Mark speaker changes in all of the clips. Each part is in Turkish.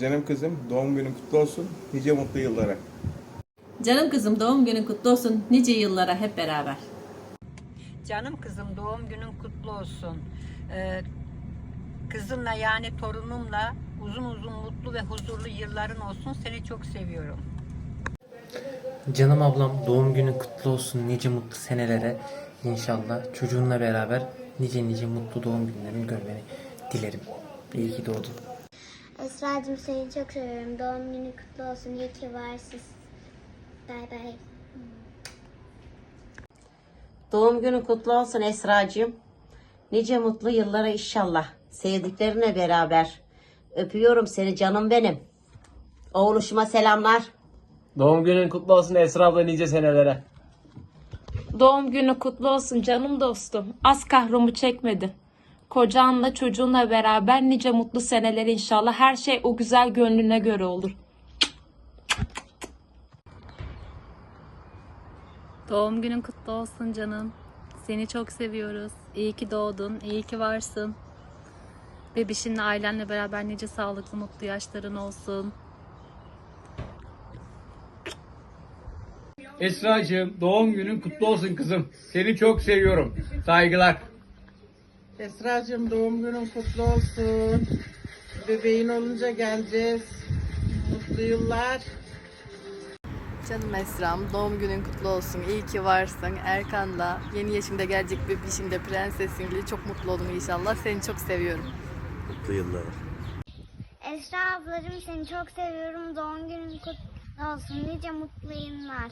Speaker 1: Canım kızım doğum günün kutlu olsun. Nice mutlu yıllara.
Speaker 2: Canım kızım doğum günün kutlu olsun. Nice yıllara hep beraber.
Speaker 3: Canım kızım doğum günün kutlu olsun. Ee, kızımla yani torunumla uzun uzun mutlu ve huzurlu yılların olsun. Seni çok seviyorum.
Speaker 4: Canım ablam doğum günün kutlu olsun nice mutlu senelere inşallah çocuğunla beraber nice nice mutlu doğum günlerini görmeni dilerim. İyi ki doğdun.
Speaker 5: Esra'cığım seni çok seviyorum. Doğum günün kutlu olsun. İyi ki varsın. Bay bay.
Speaker 6: Doğum günün kutlu olsun Esra'cığım. Nice mutlu yıllara inşallah. Sevdiklerine beraber. Öpüyorum seni canım benim. Oğluşuma selamlar.
Speaker 7: Doğum günün kutlu olsun Esra abla nice senelere.
Speaker 8: Doğum günü kutlu olsun canım dostum. Az kahromu çekmedi. Kocanla çocuğunla beraber nice mutlu seneler inşallah. Her şey o güzel gönlüne göre olur.
Speaker 9: Doğum günün kutlu olsun canım. Seni çok seviyoruz. İyi ki doğdun, iyi ki varsın. Bebişinle ailenle beraber nice sağlıklı mutlu yaşların olsun.
Speaker 7: Esra'cığım doğum günün kutlu olsun kızım. Seni çok seviyorum. Saygılar.
Speaker 10: Esra'cığım doğum günün kutlu olsun. Bebeğin olunca geleceğiz. Mutlu yıllar.
Speaker 11: Canım Esra'm doğum günün kutlu olsun. İyi ki varsın. Erkan'la yeni yaşımda gelecek bebişimde prensesinle çok mutlu oldum inşallah. Seni çok seviyorum.
Speaker 4: Mutlu yıllar.
Speaker 5: Esra ablacığım seni çok seviyorum. Doğum günün kutlu olsun. Nice mutlu yıllar.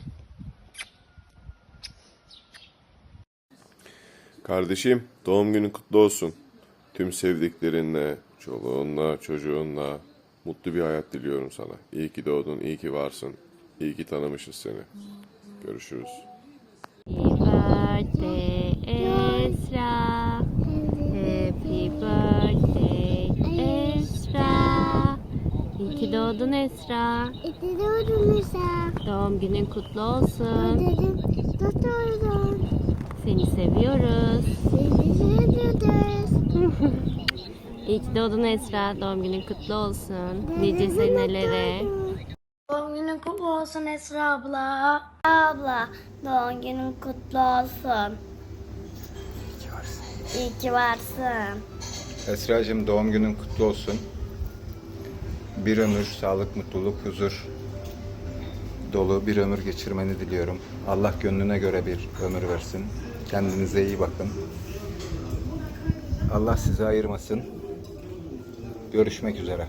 Speaker 12: Kardeşim doğum günün kutlu olsun. Tüm sevdiklerinle, çoluğunla, çocuğunla mutlu bir hayat diliyorum sana. İyi ki doğdun, iyi ki varsın. İyi ki tanımışız seni. Görüşürüz.
Speaker 9: birthday Esra. Happy birthday Esra. İyi ki doğdun Esra.
Speaker 5: İyi doğdun Esra.
Speaker 9: Doğum günün kutlu olsun.
Speaker 5: Dedim, tuturdum.
Speaker 9: Seni seviyoruz.
Speaker 5: Seni seviyoruz.
Speaker 9: İyi ki doğdun Esra. Doğum günün kutlu olsun. Nice senelere.
Speaker 5: Doğum günün kutlu olsun Esra abla. Abla, doğum günün kutlu olsun. İyi ki varsın.
Speaker 1: Esra'cığım doğum günün kutlu olsun. Bir ömür sağlık, mutluluk, huzur dolu bir ömür geçirmeni diliyorum. Allah gönlüne göre bir ömür versin. Kendinize iyi bakın. Allah sizi ayırmasın. Görüşmek üzere.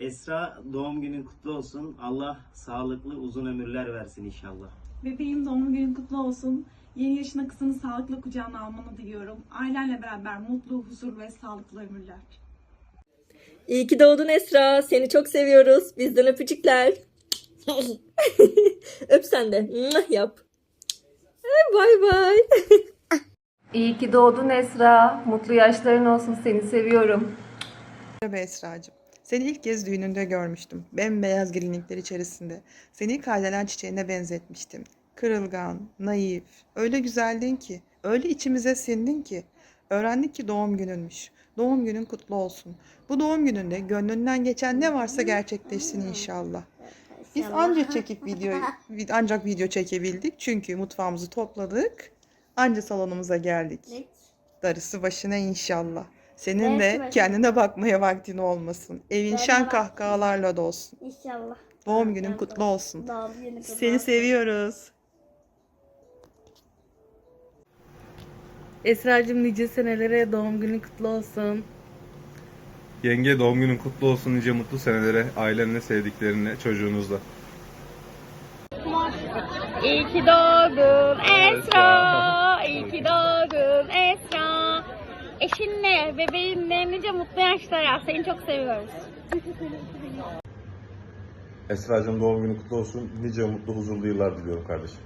Speaker 7: Esra doğum günün kutlu olsun. Allah sağlıklı uzun ömürler versin inşallah.
Speaker 8: Bebeğim doğum günün kutlu olsun. Yeni yaşına kızını sağlıklı kucağına almanı diliyorum. Ailenle beraber mutlu, huzur ve sağlıklı ömürler.
Speaker 2: İyi ki doğdun Esra. Seni çok seviyoruz. Bizden öpücükler. Öp sen de. Mwah Yap. Bay bay.
Speaker 8: İyi ki doğdun Esra. Mutlu yaşların olsun. Seni seviyorum.
Speaker 10: Merhaba Esra'cığım. Seni ilk kez düğününde görmüştüm. Bembeyaz gelinlikler içerisinde. Seni kardelen çiçeğine benzetmiştim. Kırılgan, naif, öyle güzeldin ki, öyle içimize sindin ki. Öğrendik ki doğum gününmüş. Doğum günün kutlu olsun. Bu doğum gününde gönlünden geçen ne varsa gerçekleşsin inşallah. Biz ancak çekip video, ancak video çekebildik çünkü mutfağımızı topladık. Anca salonumuza geldik. Darısı başına inşallah. Senin de kendine bakmaya vaktin olmasın. Evin şen kahkahalarla dolsun.
Speaker 5: İnşallah.
Speaker 10: Doğum günün kutlu olsun.
Speaker 5: Doğum
Speaker 10: Seni seviyoruz.
Speaker 11: Esra'cığım nice senelere doğum günün kutlu olsun.
Speaker 1: Yenge doğum günün kutlu olsun. Nice mutlu senelere ailenle, sevdiklerinle, çocuğunuzla.
Speaker 9: İyi ki doğdun Esra. İyi ki doğdun Esra. Eşinle, bebeğinle nice mutlu yaşlara. Seni çok seviyoruz.
Speaker 12: Esra'cığım doğum günün kutlu olsun. Nice mutlu, huzurlu yıllar diliyorum kardeşim.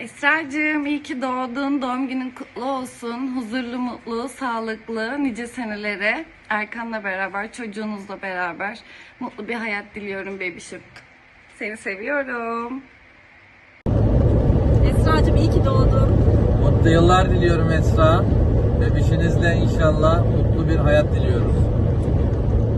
Speaker 11: Esra'cığım iyi ki doğdun. Doğum günün kutlu olsun. Huzurlu, mutlu, sağlıklı, nice senelere. Erkan'la beraber, çocuğunuzla beraber mutlu bir hayat diliyorum bebişim. Seni seviyorum.
Speaker 2: Esra'cığım iyi ki doğdun.
Speaker 7: Mutlu yıllar diliyorum Esra. Bebişinizle inşallah mutlu bir hayat diliyoruz.